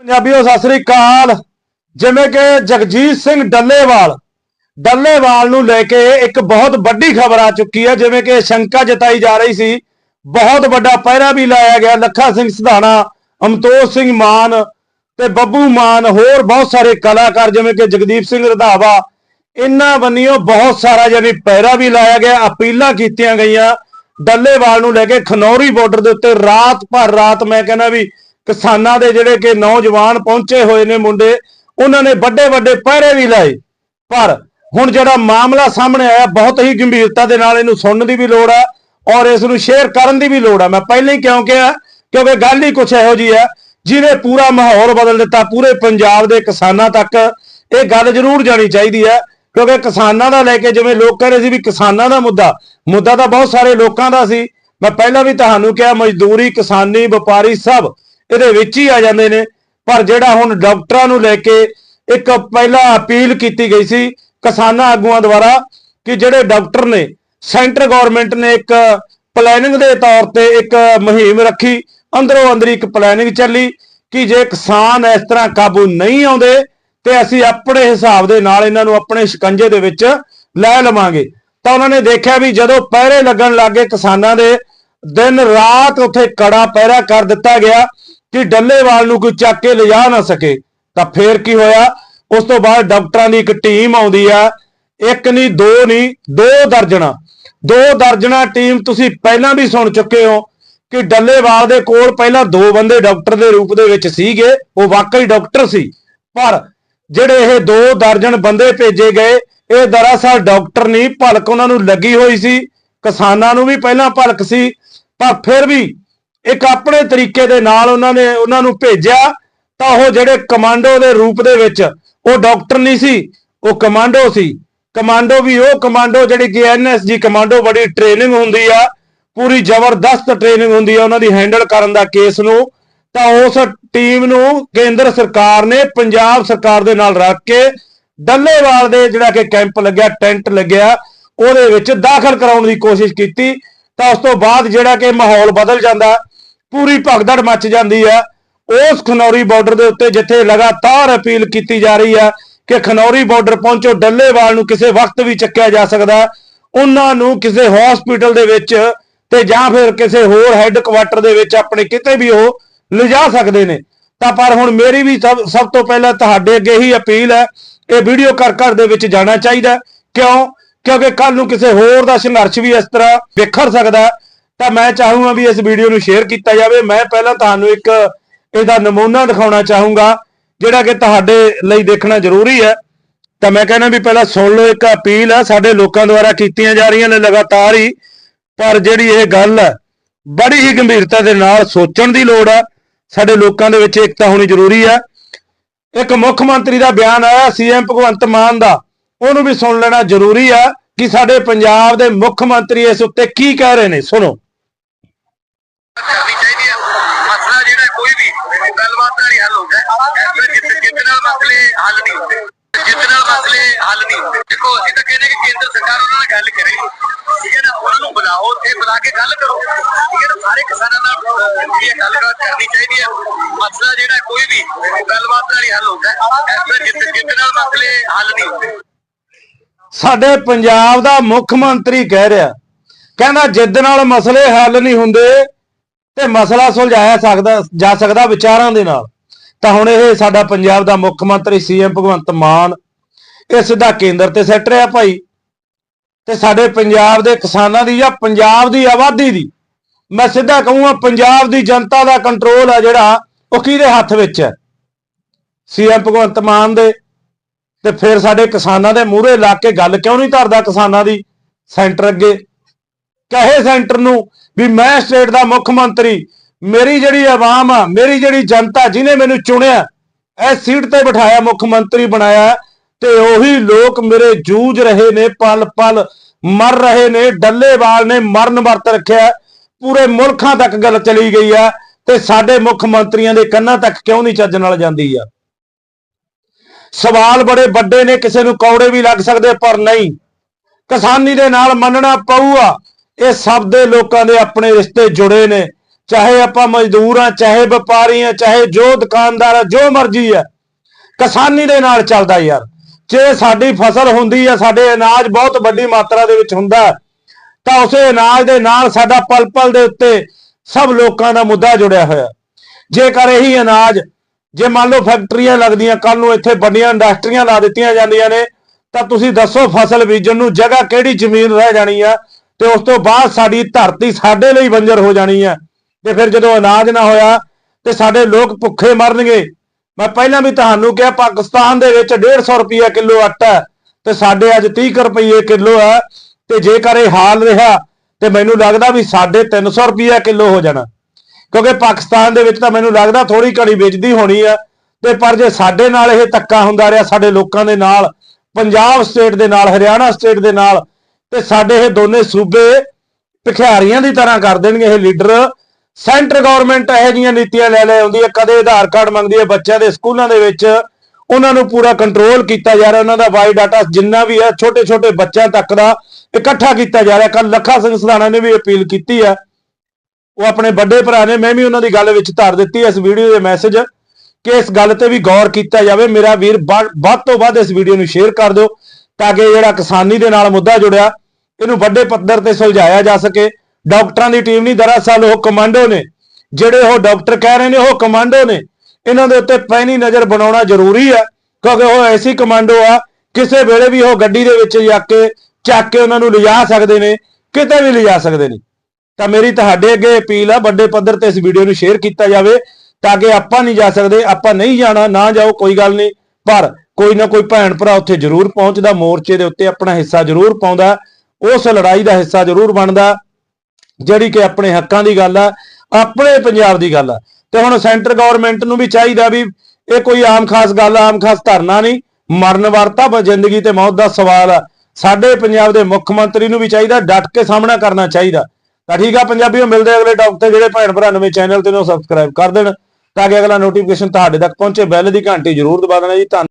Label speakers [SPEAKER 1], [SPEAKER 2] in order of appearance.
[SPEAKER 1] ਪੰਜਾਬੀਓ, ਸਤਿ ਸ੍ਰੀ ਅਕਾਲ। ਜਿਵੇਂ ਕਿ ਜਗਜੀਤ ਸਿੰਘ ਡੱਲੇਵਾਲ ਡੱਲੇਵਾਲ ਨੂੰ ਲੈ ਕੇ ਇੱਕ ਬਹੁਤ ਵੱਡੀ ਖਬਰ ਆ ਚੁੱਕੀ ਹੈ ਜਿਵੇਂ ਕਿ ਸ਼ੰਕਾ ਜਤਾਈ ਜਾ ਰਹੀ ਸੀ। ਬਹੁਤ ਵੱਡਾ ਪਹਿਰਾ ਵੀ ਲਾਇਆ ਗਿਆ, ਲੱਖਾ ਸਿੰਘ ਸਿਧਾਣਾ ਅਮਤੋਜ ਸਿੰਘ ਮਾਨ ਤੇ ਬੱਬੂ ਮਾਨ, ਹੋਰ ਬਹੁਤ ਸਾਰੇ ਕਲਾਕਾਰ, ਜਿਵੇਂ ਕਿ ਜਗਦੀਪ ਸਿੰਘ ਰਧਾਵਾ। ਇਹਨਾਂ ਬੰਨਿਓ ਬਹੁਤ ਸਾਰਾ ਯਾਨੀ ਪਹਿਰਾ ਵੀ ਲਾਇਆ ਗਿਆ, ਅਪੀਲਾਂ ਕੀਤੀਆਂ ਗਈਆਂ। ਡੱਲੇਵਾਲ ਨੂੰ ਲੈ ਕੇ ਖਨੌਰੀ ਬਾਰਡਰ ਦੇ ਉੱਤੇ ਰਾਤ ਭਰ ਰਾਤ ਮੈਂ ਕਹਿੰਦਾ ਵੀ ਕਿਸਾਨਾਂ ਦੇ ਜਿਹੜੇ ਕਿ ਨੌਜਵਾਨ ਪਹੁੰਚੇ ਹੋਏ ਨੇ ਮੁੰਡੇ, ਉਹਨਾਂ ਨੇ ਵੱਡੇ ਵੱਡੇ ਪਹਿਰੇ ਵੀ ਲਾਏ। ਪਰ ਹੁਣ ਜਿਹੜਾ ਮਾਮਲਾ ਸਾਹਮਣੇ ਆਇਆ, ਬਹੁਤ ਹੀ ਗੰਭੀਰਤਾ ਦੇ ਨਾਲ ਇਹਨੂੰ ਸੁਣਨ ਦੀ ਵੀ ਲੋੜ ਹੈ ਔਰ ਇਸ ਨੂੰ ਸ਼ੇਅਰ ਕਰਨ ਦੀ ਵੀ ਲੋੜ ਹੈ। ਮੈਂ ਪਹਿਲਾਂ ਹੀ ਕਿਉਂ ਕਿਹਾ, ਕਿਉਂਕਿ ਗੱਲ ਹੀ ਕੁਛ ਇਹੋ ਜੀ ਹੈ, ਜਿਹਨੇ ਪੂਰਾ ਮਾਹੌਲ ਬਦਲ ਦਿੱਤਾ, ਪੂਰੇ ਪੰਜਾਬ ਦੇ ਕਿਸਾਨਾਂ ਤੱਕ, ਇਹ ਗੱਲ ਜ਼ਰੂਰ ਜਾਣੀ ਚਾਹੀਦੀ ਹੈ, ਕਿਉਂਕਿ ਕਿਸਾਨਾਂ ਦਾ ਲੈ ਕੇ ਜਿਵੇਂ ਲੋਕ ਕਹ ਰਹੇ ਸੀ ਵੀ ਕਿਸਾਨਾਂ ਦਾ ਮੁੱਦਾ ਮੁੱਦਾ ਤਾਂ ਬਹੁਤ ਸਾਰੇ ਲੋਕਾਂ ਦਾ ਸੀ। ਮੈਂ ਪਹਿਲਾਂ ਵੀ ਤੁਹਾਨੂੰ ਕਿਹਾ, ਮਜ਼ਦੂਰੀ, ਕਿਸਾਨੀ, ਵਪਾਰੀ ਸਭ ਇਹਦੇ ਵਿੱਚ ਹੀ ਆ ਜਾਂਦੇ ਨੇ। ਪਰ ਜਿਹੜਾ ਹੁਣ ਡਾਕਟਰਾਂ ਨੂੰ ਲੈ ਕੇ ਇੱਕ ਪਹਿਲਾਂ ਅਪੀਲ ਕੀਤੀ ਗਈ ਸੀ ਕਿਸਾਨਾਂ ਆਗੂਆਂ ਦੁਆਰਾ ਕਿ ਜਿਹੜੇ ਡਾਕਟਰ ਨੇ, ਸੈਂਟਰ ਗਵਰਨਮੈਂਟ ਨੇ ਇੱਕ ਪਲੈਨਿੰਗ ਦੇ ਤੌਰ ਤੇ ਇੱਕ ਮੁਹਿੰਮ ਰੱਖੀ, ਅੰਦਰੋਂ ਅੰਦਰੀ ਇੱਕ ਪਲੈਨਿੰਗ ਚੱਲੀ ਕਿ ਜੇ ਕਿਸਾਨ ਇਸ ਤਰ੍ਹਾਂ ਕਾਬੂ ਨਹੀਂ ਆਉਂਦੇ ਤੇ ਅਸੀਂ ਆਪਣੇ ਹਿਸਾਬ ਦੇ ਨਾਲ ਇਹਨਾਂ ਨੂੰ ਆਪਣੇ ਸ਼ਿਕੰਜੇ ਦੇ ਵਿੱਚ ਲੈ ਲਵਾਂਗੇ। ਤਾਂ ਉਹਨਾਂ ਨੇ ਦੇਖਿਆ ਵੀ ਜਦੋਂ ਪਹਿਰੇ ਲੱਗਣ ਲੱਗੇ ਕਿਸਾਨਾਂ ਦੇ, ਦਿਨ ਰਾਤ ਉੱਥੇ ਕੜਾ ਪਹਿਰਾ ਕਰ ਦਿੱਤਾ ਗਿਆ। ਕਿ ਡੱਲੇਵਾਲ ਨੂੰ ਕੋਈ ਚੱਕ ਕੇ ਲਿਜਾ ਨਾ ਸਕੇ, ਤਾਂ ਫੇਰ ਕੀ ਹੋਇਆ? ਉਸ ਤੋਂ ਬਾਅਦ ਡਾਕਟਰਾਂ ਦੀ ਇੱਕ ਟੀਮ ਆਉਂਦੀ ਆ, ਇੱਕ ਨਹੀਂ, ਦੋ ਨਹੀਂ, ਦੋ ਦਰਜਣਾ ਦੋ ਦਰਜਣਾ ਟੀਮ ਤੁਸੀਂ ਪਹਿਲਾਂ ਵੀ ਸੁਣ ਚੁੱਕੇ ਹੋ ਕਿ ਡੱਲੇਵਾਲ ਦੇ ਕੋਲ ਪਹਿਲਾਂ ਦੋ ਬੰਦੇ ਡਾਕਟਰ ਦੇ ਰੂਪ ਦੇ ਵਿੱਚ ਸੀਗੇ, ਉਹ ਵਾਕਈ ਡਾਕਟਰ ਸੀ, ਪਰ ਜਿਹੜੇ ਇਹ ਦੋ ਦਰਜਨ ਬੰਦੇ ਭੇਜੇ ਗਏ, ਇਹ ਦਰਅਸਲ ਡਾਕਟਰ ਨਹੀਂ, ਭਲਕ ਉਹਨਾਂ ਨੂੰ ਲੱਗੀ ਹੋਈ ਸੀ, ਕਿਸਾਨਾਂ ਨੂੰ ਵੀ ਪਹਿਲਾਂ ਭਲਕ ਸੀ, ਪਰ ਫਿਰ ਵੀ ਇੱਕ ਆਪਣੇ ਤਰੀਕੇ ਦੇ ਨਾਲ ਉਹਨਾਂ ਨੇ, ਉਹਨਾਂ ਨੂੰ ਭੇਜਿਆ, ਤਾਂ ਉਹ ਜਿਹੜੇ ਕਮਾਂਡੋ ਦੇ ਰੂਪ ਦੇ ਵਿੱਚ, ਉਹ ਡਾਕਟਰ ਨਹੀਂ ਸੀ, ਉਹ ਕਮਾਂਡੋ ਸੀ। ਕਮਾਂਡੋ ਵੀ ਉਹ ਕਮਾਂਡੋ ਜਿਹੜੀ ਕਿ ਐਨਐਸਜੀ ਕਮਾਂਡੋ, ਬੜੀ ਟ੍ਰੇਨਿੰਗ ਹੁੰਦੀ ਆ, ਪੂਰੀ ਜ਼ਬਰਦਸਤ ਟ੍ਰੇਨਿੰਗ ਹੁੰਦੀ ਆ, ਉਹਨਾਂ ਦੀ ਹੈਂਡਲ ਕਰਨ ਦਾ ਕੇਸ ਨੂੰ। ਤਾਂ ਉਸ ਟੀਮ ਨੂੰ ਕੇਂਦਰ ਸਰਕਾਰ ਨੇ ਪੰਜਾਬ ਸਰਕਾਰ ਦੇ ਨਾਲ ਰੱਖ ਕੇ ਡੱਲੇਵਾਲ ਦੇ ਜਿਹੜਾ ਕਿ ਕੈਂਪ ਲੱਗਿਆ, ਟੈਂਟ ਲੱਗਿਆ, ਉਹਦੇ ਵਿੱਚ ਦਾਖਲ ਕਰਾਉਣ ਦੀ ਕੋਸ਼ਿਸ਼ ਕੀਤੀ। ਤਾਂ ਉਸ ਤੋਂ ਬਾਅਦ ਜਿਹੜਾ ਕਿ ਮਾਹੌਲ ਬਦਲ ਜਾਂਦਾ। ਪੂਰੀ ਭਗਦੜ ਮੱਚ ਜਾਂਦੀ ਹੈ। ਉਸ ਖਨੌਰੀ ਬਾਰਡਰ ਦੇ ਉੱਤੇ ਜਿੱਥੇ ਲਗਾਤਾਰ ਅਪੀਲ ਕੀਤੀ ਜਾ ਰਹੀ ਹੈ ਕਿ ਖਨੌਰੀ ਬਾਰਡਰ ਪਹੁੰਚੋ, ਡੱਲੇਵਾਲ ਨੂੰ ਕਿਸੇ ਵਕਤ ਵੀ ਚੱਕਿਆ ਜਾ ਸਕਦਾ। ਉਹਨਾਂ ਨੂੰ ਕਿਸੇ ਹਸਪੀਟਲ ਦੇ ਵਿੱਚ ਤੇ ਜਾਂ ਫਿਰ ਕਿਸੇ ਹੋਰ ਹੈੱਡ ਕੁਆਟਰ ਦੇ ਵਿੱਚ ਆਪਣੇ ਕਿਤੇ ਵੀ ਉਹ ਲਿਜਾ ਸਕਦੇ ਨੇ। ਤਾਂ ਪਰ ਹੁਣ ਮੇਰੀ ਵੀ ਸਭ ਸਭ ਤੋਂ ਪਹਿਲਾਂ ਤੁਹਾਡੇ ਅੱਗੇ ਹੀ ਅਪੀਲ ਹੈ, ਇਹ ਵੀਡੀਓ ਘਰ ਘਰ ਦੇ ਵਿੱਚ ਜਾਣਾ ਚਾਹੀਦਾ ਕਿਉਂ? ਕਿਉਂਕਿ ਕੱਲ ਨੂੰ ਕਿਸੇ ਹੋਰ ਦਾ ਸੰਘਰਸ਼ ਵੀ ਇਸ ਤਰ੍ਹਾਂ ਵਿਖਰ ਸਕਦਾ ਤਾਂ ਮੈਂ ਚਾਹੂੰਗਾ ਵੀ ਇਸ ਵੀਡੀਓ ਨੂੰ ਸ਼ੇਅਰ ਕੀਤਾ ਜਾਵੇ। ਮੈਂ ਪਹਿਲਾਂ ਤੁਹਾਨੂੰ ਇੱਕ ਇਹਦਾ ਨਮੂਨਾ ਦਿਖਾਉਣਾ ਚਾਹੂੰਗਾ, ਜਿਹੜਾ ਕਿ ਤੁਹਾਡੇ ਲਈ ਦੇਖਣਾ ਜ਼ਰੂਰੀ ਹੈ। ਤਾਂ ਮੈਂ ਕਹਿੰਦਾ ਵੀ ਪਹਿਲਾਂ ਸੁਣ ਲਓ ਇੱਕ ਅਪੀਲ ਹੈ, ਸਾਡੇ ਲੋਕਾਂ ਦੁਆਰਾ ਕੀਤੀਆਂ ਜਾ ਰਹੀਆਂ ਨੇ ਲਗਾਤਾਰ ਹੀ, ਪਰ ਜਿਹੜੀ ਇਹ ਗੱਲ ਹੈ, ਬੜੀ ਹੀ ਗੰਭੀਰਤਾ ਦੇ ਨਾਲ ਸੋਚਣ ਦੀ ਲੋੜ ਹੈ। ਸਾਡੇ ਲੋਕਾਂ ਦੇ ਵਿੱਚ ਏਕਤਾ ਹੋਣੀ ਜ਼ਰੂਰੀ ਹੈ। ਇੱਕ ਮੁੱਖ ਮੰਤਰੀ ਦਾ ਬਿਆਨ ਆਇਆ ਸੀਐਮ ਭਗਵੰਤ ਮਾਨ ਦਾ। ਉਹਨੂੰ ਵੀ ਸੁਣ ਲੈਣਾ ਜ਼ਰੂਰੀ ਆ ਕਿ ਸਾਡੇ ਪੰਜਾਬ ਦੇ ਮੁੱਖ ਮੰਤਰੀ ਇਸ ਉੱਤੇ ਕੀ ਕਹਿ ਰਹੇ ਨੇ। ਸੁਣੋ।
[SPEAKER 2] ਕਰਨੀ ਚਾਹੀਦੀ ਹੈ ਮਸਲਾ ਜਿਹੜਾ ਕੋਈ ਵੀ, ਗੱਲਬਾਤ ਨਾਲ ਹੀ ਹੱਲ ਹੁੰਦਾ। ਹੈ ਜਿੱਤ ਜਿੱਤ ਨਾਲ ਮਸਲੇ ਹੱਲ ਨਹੀਂ ਹੁੰਦੇ। ਜਿੱਤ ਨਾਲ ਮਸਲੇ ਹੱਲ ਨਹੀਂ ਹੁੰਦੇ। ਦੇਖੋ, ਅਸੀਂ ਤਾਂ ਕਹਿੰਦੇ ਕਿ ਕੇਂਦਰ ਸਰਕਾਰ ਉਹਨਾਂ ਨਾਲ ਗੱਲ ਕਰੇ। ਠੀਕ ਹੈ ਨਾ? ਉਹਨਾਂ ਨੂੰ ਬੁਲਾਓ ਤੇ ਬੁਲਾ ਕੇ ਗੱਲ ਕਰੋ। ਠੀਕ ਹੈ ਨਾ? ਸਾਰੇ ਕਿਸਾਨਾਂ ਨਾਲ ਜਿਹੜੀ ਗੱਲਬਾਤ ਕਰਨੀ ਚਾਹੀਦੀ ਹੈ ਮਸਲਾ ਜਿਹੜਾ ਕੋਈ ਵੀ, ਗੱਲਬਾਤ ਨਾਲ ਹੀ ਹੱਲ ਹੁੰਦਾ। ਹੈ ਜਿੱਤ ਜਿੱਤ ਨਾਲ ਮਸਲੇ ਹੱਲ ਨਹੀਂ ਹੁੰਦੇ।
[SPEAKER 1] ਸਾਡੇ ਪੰਜਾਬ ਦਾ ਮੁੱਖ ਮੰਤਰੀ ਕਹਿ ਰਿਹਾ, ਕਹਿੰਦਾ ਜਿੱਦ ਨਾਲ ਮਸਲੇ ਹੱਲ ਨਹੀਂ ਹੁੰਦੇ। ਤੇ ਮਸਲਾ ਸੁਲਝਾਇਆ ਸਕਦਾ, ਜਾ ਸਕਦਾ ਵਿਚਾਰਾਂ ਦੇ ਨਾਲ। ਤਾਂ ਹੁਣ ਇਹ ਸਾਡਾ ਪੰਜਾਬ ਦਾ ਮੁੱਖ ਮੰਤਰੀ ਸੀਐਮ ਭਗਵੰਤ ਮਾਨ, ਇਹ ਸਿੱਧਾ ਕੇਂਦਰ ਤੇ ਸੈੱਟ ਰਿਹਾ ਭਾਈ। ਤੇ ਸਾਡੇ ਪੰਜਾਬ ਦੇ ਕਿਸਾਨਾਂ ਦੀ ਜਾਂ ਪੰਜਾਬ ਦੀ ਆਬਾਦੀ ਦੀ, ਮੈਂ ਸਿੱਧਾ ਕਹੂੰਗਾ ਪੰਜਾਬ ਦੀ ਜਨਤਾ ਦਾ ਕੰਟਰੋਲ ਹੈ ਜਿਹੜਾ, ਉਹ ਕਿਹਦੇ ਹੱਥ ਵਿੱਚ ਹੈ? ਸੀਐਮ ਭਗਵੰਤ ਮਾਨ ਦੇ। ਤੇ ਫਿਰ ਸਾਡੇ ਕਿਸਾਨਾਂ ਦੇ ਮੂਹਰੇ ਲਾ ਕੇ ਗੱਲ ਕਿਉਂ ਨਹੀਂ ਧਰਦਾ ਕਿਸਾਨਾਂ ਦੀ ਸੈਂਟਰ ਅੱਗੇ? ਕਹੇ ਸੈਂਟਰ ਨੂੰ ਵੀ ਮੈਂ ਸਟੇਟ ਦਾ ਮੁੱਖ ਮੰਤਰੀ, ਮੇਰੀ ਜਿਹੜੀ ਆਵਾਮ ਆ, ਮੇਰੀ ਜਿਹੜੀ ਜਨਤਾ ਜਿਹਨੇ ਮੈਨੂੰ ਚੁਣਿਆ ਇਸ ਸੀਟ ਤੇ ਬਿਠਾਇਆ, ਮੁੱਖ ਮੰਤਰੀ ਬਣਾਇਆ, ਤੇ ਉਹੀ ਲੋਕ ਮੇਰੇ ਜੂਝ ਰਹੇ ਨੇ, ਪਲ ਪਲ ਮਰ ਰਹੇ ਨੇ ਡੱਲੇਵਾਲ ਨੇ, ਮਰਨ ਵਰਤ ਰੱਖਿਆ, ਪੂਰੇ ਮੁਲਕਾਂ ਤੱਕ ਗੱਲ ਚਲੀ ਗਈ ਆ, ਤੇ ਸਾਡੇ ਮੁੱਖ ਮੰਤਰੀਆਂ ਦੇ ਕੰਨਾਂ ਤੱਕ ਕਿਉਂ ਨਹੀਂ ਚੱਜ ਨਾਲ ਜਾਂਦੀ ਆ? ਸਵਾਲ ਬੜੇ ਵੱਡੇ ਨੇ, ਕਿਸੇ ਨੂੰ ਕੌੜੇ ਵੀ ਲੱਗ ਸਕਦੇ ਪਰ ਨਹੀਂ। ਕਿਸਾਨੀ ਦੇ ਨਾਲ ਮੰਨਣਾ ਪਊਗਾ ਇਹ ਸਭ ਦੇ ਲੋਕਾਂ ਦੇ ਆਪਣੇ ਰਿਸ਼ਤੇ ਜੁੜੇ ਨੇ। ਚਾਹੇ ਆਪਾਂ ਮਜ਼ਦੂਰ ਆ ਚਾਹੇ ਵਪਾਰੀ ਆ ਚਾਹੇ ਜੋ ਦੁਕਾਨਦਾਰ ਆ, ਜੋ ਮਰਜ਼ੀ ਆ। ਕਿਸਾਨੀ ਦੇ ਨਾਲ ਚੱਲਦਾ ਯਾਰ। ਜੇ ਸਾਡੀ ਫਸਲ ਹੁੰਦੀ ਆ, ਸਾਡੇ ਅਨਾਜ ਬਹੁਤ ਵੱਡੀ ਮਾਤਰਾ ਦੇ ਵਿੱਚ ਹੁੰਦਾ। ਤਾਂ ਉਸੇ ਅਨਾਜ ਦੇ ਨਾਲ ਸਾਡਾ ਪਲ ਪਲ ਦੇ ਉੱਤੇ ਸਭ ਲੋਕਾਂ ਦਾ ਮੁੱਦਾ ਜੁੜਿਆ ਹੋਇਆ। ਜੇਕਰ ਇਹੀ ਅਨਾਜ, ਜੇ ਮੰਨ ਲਓ ਫੈਕਟਰੀਆਂ ਲੱਗਦੀਆਂ ਕੱਲ ਨੂੰ ਇੱਥੇ ਵੱਡੀਆਂ ਇੰਡਸਟਰੀਆਂ ਲਾ ਦਿੱਤੀਆਂ ਜਾਂਦੀਆਂ ਨੇ, ਤਾਂ ਤੁਸੀਂ ਦੱਸੋ ਫਸਲ ਬੀਜਣ ਨੂੰ ਜਗ੍ਹਾ ਕਿਹੜੀ ਜ਼ਮੀਨ ਰਹਿ ਜਾਣੀ ਆ? ਤੇ ਉਸ ਤੋਂ ਬਾਅਦ ਸਾਡੀ ਧਰਤੀ ਸਾਡੇ ਲਈ ਬੰਜਰ ਹੋ ਜਾਣੀ ਹੈ। ਤੇ ਫਿਰ ਜਦੋਂ ਅਨਾਜ ਨਾ ਹੋਇਆ, ਤੇ ਸਾਡੇ ਲੋਕ ਭੁੱਖੇ ਮਰਨਗੇ। ਮੈਂ ਪਹਿਲਾਂ ਵੀ ਤੁਹਾਨੂੰ ਕਿਹਾ, ਪਾਕਿਸਤਾਨ ਦੇ ਵਿੱਚ 150 ਰੁਪਏ ਕਿਲੋ ਆਟਾ ਤੇ ਸਾਡੇ ਅੱਜ 30 ਰੁਪਏ ਕਿਲੋ ਹੈ। ਤੇ ਜੇਕਰ ਇਹ ਹਾਲ ਰਿਹਾ, ਤੇ ਮੈਨੂੰ ਲੱਗਦਾ ਵੀ ਸਾਡੇ 300 ਰੁਪਏ ਕਿਲੋ ਹੋ ਜਾਣਾ। ਕਿਉਂਕਿ ਪਾਕਿਸਤਾਨ ਦੇ ਵਿੱਚ ਤਾਂ ਮੈਨੂੰ ਲੱਗਦਾ ਥੋੜੀ ਘੜੀ ਵੇਚਦੀ ਹੋਣੀ ਆ ਤੇ ਪਰ ਜੇ ਸਾਡੇ ਨਾਲ ਇਹ ਧੱਕਾ ਹੁੰਦਾ ਰਿਹਾ, ਸਾਡੇ ਲੋਕਾਂ ਦੇ ਨਾਲ, ਪੰਜਾਬ ਸਟੇਟ ਦੇ ਨਾਲ, ਹਰਿਆਣਾ ਸਟੇਟ ਦੇ ਨਾਲ ਤੇ ਸਾਡੇ ਇਹ ਦੋਨੇ ਸੂਬੇ ਭਿਖਿਆਰੀਆਂ ਦੀ ਤਰ੍ਹਾਂ ਕਰ ਦੇਣਗੇ ਇਹ ਲੀਡਰ। ਸੈਂਟਰ ਗਵਰਨਮੈਂਟ ਇਹੋ ਜਿਹੀਆਂ ਨੀਤੀਆਂ ਲੈ ਲੈ ਆਉਂਦੀ ਹੈ, ਕਦੇ ਆਧਾਰ ਕਾਰਡ ਮੰਗਦੀ ਹੈ ਬੱਚਿਆਂ ਦੇ ਸਕੂਲਾਂ ਦੇ ਵਿੱਚ। ਉਹਨਾਂ ਨੂੰ ਪੂਰਾ ਕੰਟਰੋਲ ਕੀਤਾ ਜਾ ਰਿਹਾ, ਉਹਨਾਂ ਦਾ ਬਾਈ ਡਾਟਾ ਜਿੰਨਾ ਵੀ ਹੈ ਛੋਟੇ ਛੋਟੇ ਬੱਚਿਆਂ ਤੱਕ ਦਾ ਇਕੱਠਾ ਕੀਤਾ ਜਾ ਰਿਹਾ। ਕੱਲ ਲੱਖਾ ਸਿੰਘ ਸਧਾਣਾ ਨੇ ਵੀ ਅਪੀਲ ਕੀਤੀ ਹੈ। ਉਹ ਆਪਣੇ ਵੱਡੇ ਭਰਾ ਨੇ, ਮੈਂ ਵੀ ਉਹਨਾਂ ਦੀ ਗੱਲ ਵਿੱਚ ਧਰ ਦਿੱਤੀ ਇਸ ਵੀਡੀਓ ਦੇ ਮੈਸੇਜ ਕਿ ਇਸ ਗੱਲ ਤੇ ਵੀ ਗੌਰ ਕੀਤਾ ਜਾਵੇ। ਮੇਰਾ ਵੀਰ ਵੱਧ ਵੱਧ ਤੋਂ ਵੱਧ ਇਸ ਵੀਡੀਓ ਨੂੰ ਸ਼ੇਅਰ ਕਰ ਦਿਓ। ਤਾਂ ਕਿ ਜਿਹੜਾ ਕਿਸਾਨੀ ਦੇ ਨਾਲ ਮੁੱਦਾ ਜੁੜਿਆ, ਇਹਨੂੰ ਵੱਡੇ ਪੱਧਰ ਤੇ ਸੁਲਝਾਇਆ ਜਾ ਸਕੇ। ਡਾਕਟਰਾਂ ਦੀ ਟੀਮ ਨਹੀਂ, ਦਰਅਸਲ ਉਹ ਕਮਾਂਡੋ ਨੇ, ਜਿਹੜੇ ਉਹ ਡਾਕਟਰ ਕਹਿ ਰਹੇ ਨੇ ਉਹ ਕਮਾਂਡੋ ਨੇ। ਇਹਨਾਂ ਦੇ ਉੱਤੇ ਪੈਣੀ ਨਜ਼ਰ ਬਣਾਉਣਾ ਜ਼ਰੂਰੀ ਹੈ, ਕਿਉਂਕਿ ਉਹ ਐਸੀ ਕਮਾਂਡੋ ਆ, ਕਿਸੇ ਵੇਲੇ ਵੀ ਉਹ ਗੱਡੀ ਦੇ ਵਿੱਚ ਜਾ ਕੇ ਚੱਕ ਕੇ ਉਹਨਾਂ ਨੂੰ ਲਿਜਾ ਸਕਦੇ ਨੇ, ਕਿਤੇ ਵੀ ਲਿਜਾ ਸਕਦੇ ਨੇ। ਤਾਂ ਮੇਰੀ ਤੁਹਾਡੇ ਅੱਗੇ ਅਪੀਲ ਆ, ਵੱਡੇ ਪੱਧਰ ਤੇ ਇਸ ਵੀਡੀਓ ਨੂੰ ਸ਼ੇਅਰ ਕੀਤਾ ਜਾਵੇ, ਤਾਂ ਕਿ ਆਪਾਂ ਨਹੀਂ ਜਾ ਸਕਦੇ, ਆਪਾਂ ਨਹੀਂ ਜਾਣਾ, ਨਾ ਜਾਓ, ਕੋਈ ਗੱਲ ਨਹੀਂ। ਪਰ ਕੋਈ ਨਾ ਕੋਈ ਭੈਣ ਭਰਾ ਉੱਥੇ ਜ਼ਰੂਰ ਪਹੁੰਚਦਾ, ਮੋਰਚੇ ਦੇ ਉੱਤੇ ਆਪਣਾ ਹਿੱਸਾ ਜ਼ਰੂਰ ਪਾਉਂਦਾ, ਉਸ ਲੜਾਈ ਦਾ ਹਿੱਸਾ ਜ਼ਰੂਰ ਬਣਦਾ, ਜਿਹੜੀ ਕਿ ਆਪਣੇ ਹੱਕਾਂ ਦੀ ਗੱਲ ਆ, ਆਪਣੇ ਪੰਜਾਬ ਦੀ ਗੱਲ ਆ। ਤੇ ਹੁਣ ਸੈਂਟਰ ਗਵਰਨਮੈਂਟ ਨੂੰ ਵੀ ਚਾਹੀਦਾ ਵੀ ਇਹ ਕੋਈ ਆਮ ਖਾਸ ਗੱਲ, ਆਮ ਖਾਸ ਧਰਨਾ ਨਹੀਂ, ਮਰਨ ਵਰਤਾ ਜ਼ਿੰਦਗੀ ਤੇ ਮੌਤ ਦਾ ਸਵਾਲ ਆ। ਸਾਡੇ ਪੰਜਾਬ ਦੇ ਮੁੱਖ ਮੰਤਰੀ ਨੂੰ ਵੀ ਚਾਹੀਦਾ, ਡਟ ਕੇ ਸਾਹਮਣਾ ਕਰਨਾ ਚਾਹੀਦਾ। ਤਾਂ ਠੀਕ ਆ ਪੰਜਾਬੀਓ, ਮਿਲਦੇ ਅਗਲੇ ਟੌਪ ਤੇ, ਜਿਹੜੇ ਭੈਣ ਭਰਾ ਨਵੇਂ ਚੈਨਲ ਤੇ ਨੂੰ ਸਬਸਕ੍ਰਾਈਬ ਕਰ ਦੇਣ, ਤਾਂ ਕਿ ਅਗਲਾ ਨੋਟੀਫਿਕੇਸ਼ਨ ਤੁਹਾਡੇ ਤੱਕ ਪਹੁੰਚੇ ਬੈਲ ਦੀ ਘੰਟੀ ਜ਼ਰੂਰ ਦਬਾ ਦੇਣਾ ਜੀ, ਧੰਨ